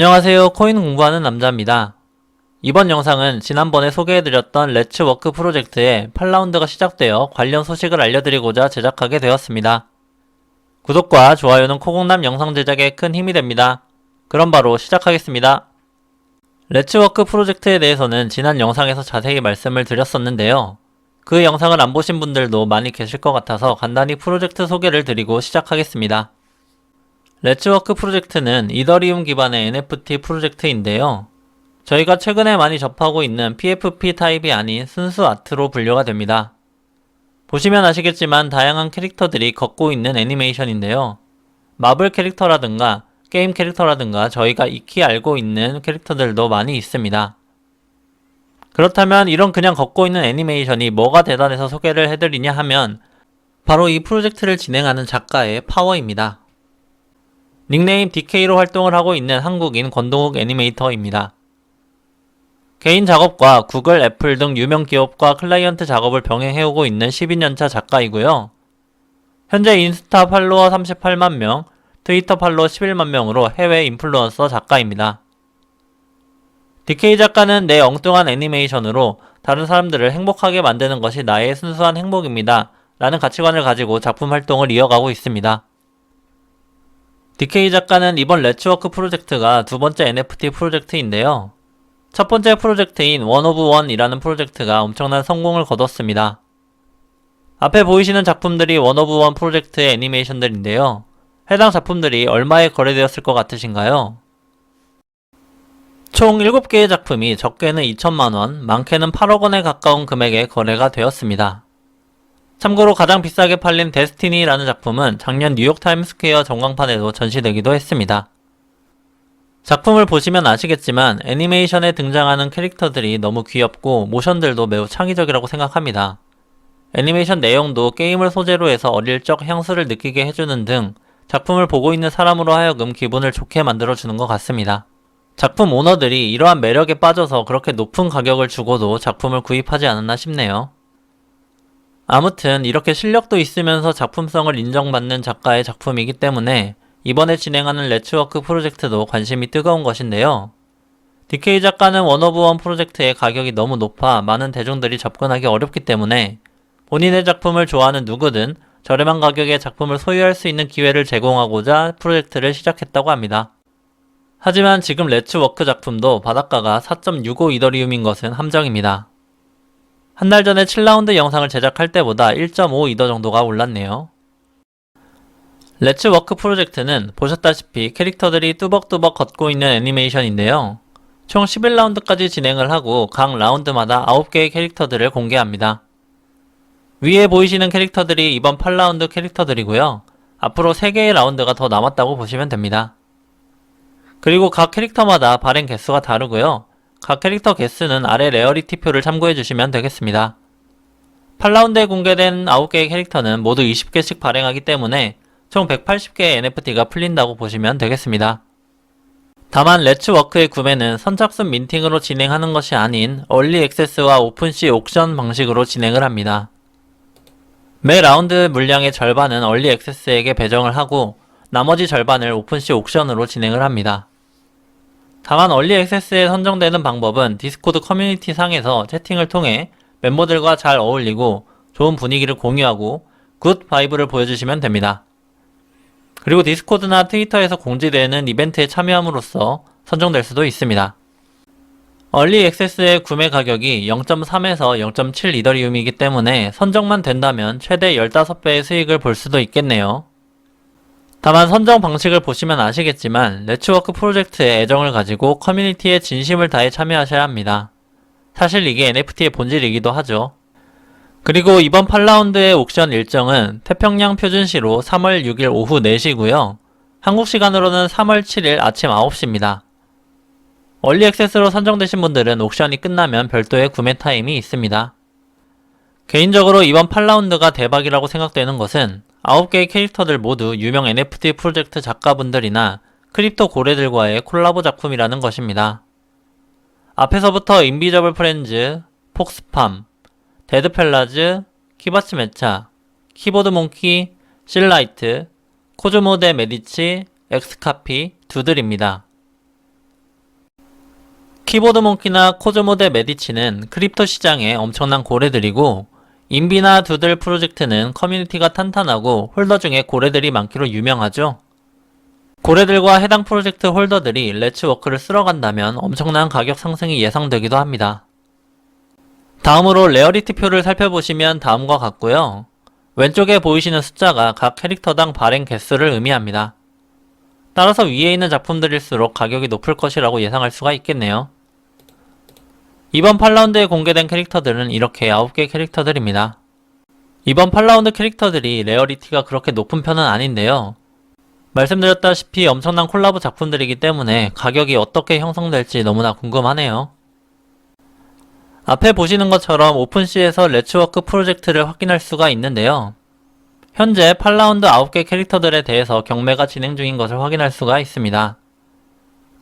안녕하세요. 코인 공부하는 남자입니다. 이번 영상은 지난번에 소개해드렸던 렛츠 워크 프로젝트의 8라운드가 시작되어 관련 소식을 알려드리고자 제작하게 되었습니다. 구독과 좋아요는 코공남 영상 제작에 큰 힘이 됩니다. 그럼 바로 시작하겠습니다. 렛츠 워크 프로젝트에 대해서는 지난 영상에서 자세히 말씀을 드렸었는데요. 그 영상을 안 보신 분들도 많이 계실 것 같아서 간단히 프로젝트 소개를 드리고 시작하겠습니다. 렛츠워크 프로젝트는 이더리움 기반의 NFT 프로젝트인데요. 저희가 최근에 많이 접하고 있는 PFP 타입이 아닌 순수 아트로 분류가 됩니다. 보시면 아시겠지만 다양한 캐릭터들이 걷고 있는 애니메이션인데요. 마블 캐릭터라든가 게임 캐릭터라든가 저희가 익히 알고 있는 캐릭터들도 많이 있습니다. 그렇다면 이런 그냥 걷고 있는 애니메이션이 뭐가 대단해서 소개를 해드리냐 하면 바로 이 프로젝트를 진행하는 작가의 파워입니다. 닉네임 DK로 활동을 하고 있는 한국인 권동욱 애니메이터입니다. 개인 작업과 구글, 애플 등 유명 기업과 클라이언트 작업을 병행해오고 있는 12년차 작가이고요. 현재 인스타 팔로워 38만 명, 트위터 팔로워 11만 명으로 해외 인플루언서 작가입니다. DK 작가는 내 엉뚱한 애니메이션으로 다른 사람들을 행복하게 만드는 것이 나의 순수한 행복입니다. 라는 가치관을 가지고 작품 활동을 이어가고 있습니다. DK 작가는 이번 렛츠워크 프로젝트가 두 번째 NFT 프로젝트인데요. 첫 번째 프로젝트인 원 오브 원이라는 프로젝트가 엄청난 성공을 거뒀습니다. 앞에 보이시는 작품들이 원 오브 원 프로젝트의 애니메이션들인데요. 해당 작품들이 얼마에 거래되었을 것 같으신가요? 총 7개의 작품이 적게는 2천만원, 많게는 8억원에 가까운 금액에 거래가 되었습니다. 참고로 가장 비싸게 팔린 데스티니라는 작품은 작년 뉴욕 타임스퀘어 전광판에도 전시되기도 했습니다. 작품을 보시면 아시겠지만 애니메이션에 등장하는 캐릭터들이 너무 귀엽고 모션들도 매우 창의적이라고 생각합니다. 애니메이션 내용도 게임을 소재로 해서 어릴 적 향수를 느끼게 해주는 등 작품을 보고 있는 사람으로 하여금 기분을 좋게 만들어주는 것 같습니다. 작품 오너들이 이러한 매력에 빠져서 그렇게 높은 가격을 주고도 작품을 구입하지 않았나 싶네요. 아무튼 이렇게 실력도 있으면서 작품성을 인정받는 작가의 작품이기 때문에 이번에 진행하는 렛츠워크 프로젝트도 관심이 뜨거운 것인데요. DK 작가는 원오브원 프로젝트의 가격이 너무 높아 많은 대중들이 접근하기 어렵기 때문에 본인의 작품을 좋아하는 누구든 저렴한 가격에 작품을 소유할 수 있는 기회를 제공하고자 프로젝트를 시작했다고 합니다. 하지만 지금 렛츠워크 작품도 바닷가가 4.65 이더리움인 것은 함정입니다. 한 달 전에 7라운드 영상을 제작할 때보다 1.5 이더 정도가 올랐네요. 렛츠워크 프로젝트는 보셨다시피 캐릭터들이 뚜벅뚜벅 걷고 있는 애니메이션인데요. 총 11라운드까지 진행을 하고 각 라운드마다 9개의 캐릭터들을 공개합니다. 위에 보이시는 캐릭터들이 이번 8라운드 캐릭터들이고요. 앞으로 3개의 라운드가 더 남았다고 보시면 됩니다. 그리고 각 캐릭터마다 발행 개수가 다르고요. 각 캐릭터 개수는 아래 레어리티표를 참고해 주시면 되겠습니다. 8라운드에 공개된 9개의 캐릭터는 모두 20개씩 발행하기 때문에 총 180개의 NFT가 풀린다고 보시면 되겠습니다. 다만 레츠워크의 구매는 선착순 민팅으로 진행하는 것이 아닌 얼리 액세스와 오픈시 옥션 방식으로 진행을 합니다. 매 라운드 물량의 절반은 얼리 액세스에게 배정을 하고 나머지 절반을 오픈시 옥션으로 진행을 합니다. 다만 얼리 액세스에 선정되는 방법은 디스코드 커뮤니티 상에서 채팅을 통해 멤버들과 잘 어울리고 좋은 분위기를 공유하고 굿 바이브를 보여주시면 됩니다. 그리고 디스코드나 트위터에서 공지되는 이벤트에 참여함으로써 선정될 수도 있습니다. 얼리 액세스의 구매 가격이 0.3에서 0.7 이더리움이기 때문에 선정만 된다면 최대 15배의 수익을 볼 수도 있겠네요. 다만 선정 방식을 보시면 아시겠지만 레츠워크 프로젝트에 애정을 가지고 커뮤니티에 진심을 다해 참여하셔야 합니다. 사실 이게 NFT의 본질이기도 하죠. 그리고 이번 8라운드의 옥션 일정은 태평양 표준시로 3월 6일 오후 4시고요. 한국 시간으로는 3월 7일 아침 9시입니다. 얼리 액세스로 선정되신 분들은 옥션이 끝나면 별도의 구매 타임이 있습니다. 개인적으로 이번 8라운드가 대박이라고 생각되는 것은 9개의 캐릭터들 모두 유명 NFT 프로젝트 작가분들이나 크립토 고래들과의 콜라보 작품이라는 것입니다. 앞에서부터 인비저블 프렌즈, 폭스팜, 데드펠라즈, 키바츠 메차, 키보드 몽키, 실라이트, 코즈모 데 메디치, 엑스카피, 두들입니다. 키보드 몽키나 코즈모 대 메디치는 크립토 시장의 엄청난 고래들이고 인비나 두들 프로젝트는 커뮤니티가 탄탄하고 홀더 중에 고래들이 많기로 유명하죠. 고래들과 해당 프로젝트 홀더들이 레츠워크를 쓸어간다면 엄청난 가격 상승이 예상되기도 합니다. 다음으로 레어리티 표를 살펴보시면 다음과 같고요. 왼쪽에 보이시는 숫자가 각 캐릭터당 발행 개수를 의미합니다. 따라서 위에 있는 작품들일수록 가격이 높을 것이라고 예상할 수가 있겠네요. 이번 8라운드에 공개된 캐릭터들은 이렇게 9개 캐릭터들입니다. 이번 8라운드 캐릭터들이 레어리티가 그렇게 높은 편은 아닌데요. 말씀드렸다시피 엄청난 콜라보 작품들이기 때문에 가격이 어떻게 형성될지 너무나 궁금하네요. 앞에 보시는 것처럼 오픈시에서 레츠워크 프로젝트를 확인할 수가 있는데요. 현재 8라운드 9개 캐릭터들에 대해서 경매가 진행 중인 것을 확인할 수가 있습니다.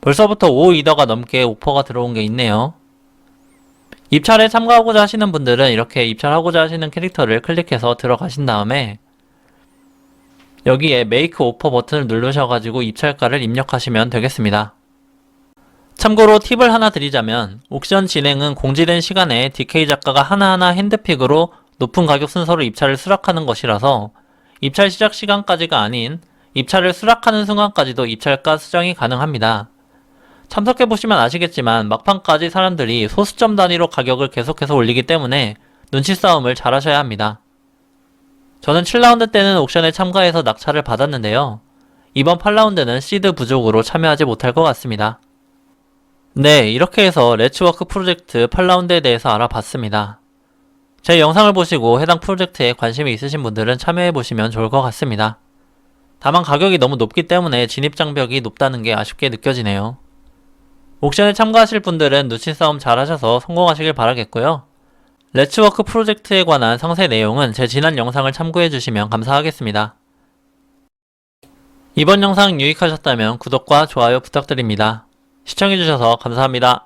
벌써부터 5 이더가 넘게 오퍼가 들어온 게 있네요. 입찰에 참가하고자 하시는 분들은 이렇게 입찰하고자 하시는 캐릭터를 클릭해서 들어가신 다음에 여기에 메이크 오퍼 버튼을 누르셔가지고 입찰가를 입력하시면 되겠습니다. 참고로 팁을 하나 드리자면 옥션 진행은 공지된 시간에 DK 작가가 하나하나 핸드픽으로 높은 가격 순서로 입찰을 수락하는 것이라서 입찰 시작 시간까지가 아닌 입찰을 수락하는 순간까지도 입찰가 수정이 가능합니다. 참석해보시면 아시겠지만 막판까지 사람들이 소수점 단위로 가격을 계속해서 올리기 때문에 눈치 싸움을 잘 하셔야 합니다. 저는 7라운드 때는 옥션에 참가해서 낙찰을 받았는데요. 이번 8라운드는 시드 부족으로 참여하지 못할 것 같습니다. 네, 이렇게 해서 레츠워크 프로젝트 8라운드에 대해서 알아봤습니다. 제 영상을 보시고 해당 프로젝트에 관심이 있으신 분들은 참여해보시면 좋을 것 같습니다. 다만 가격이 너무 높기 때문에 진입장벽이 높다는 게 아쉽게 느껴지네요. 옥션에 참가하실 분들은 눈치 싸움 잘 하셔서 성공하시길 바라겠고요. 레츠워크 프로젝트에 관한 상세 내용은 제 지난 영상을 참고해 주시면 감사하겠습니다. 이번 영상 유익하셨다면 구독과 좋아요 부탁드립니다. 시청해주셔서 감사합니다.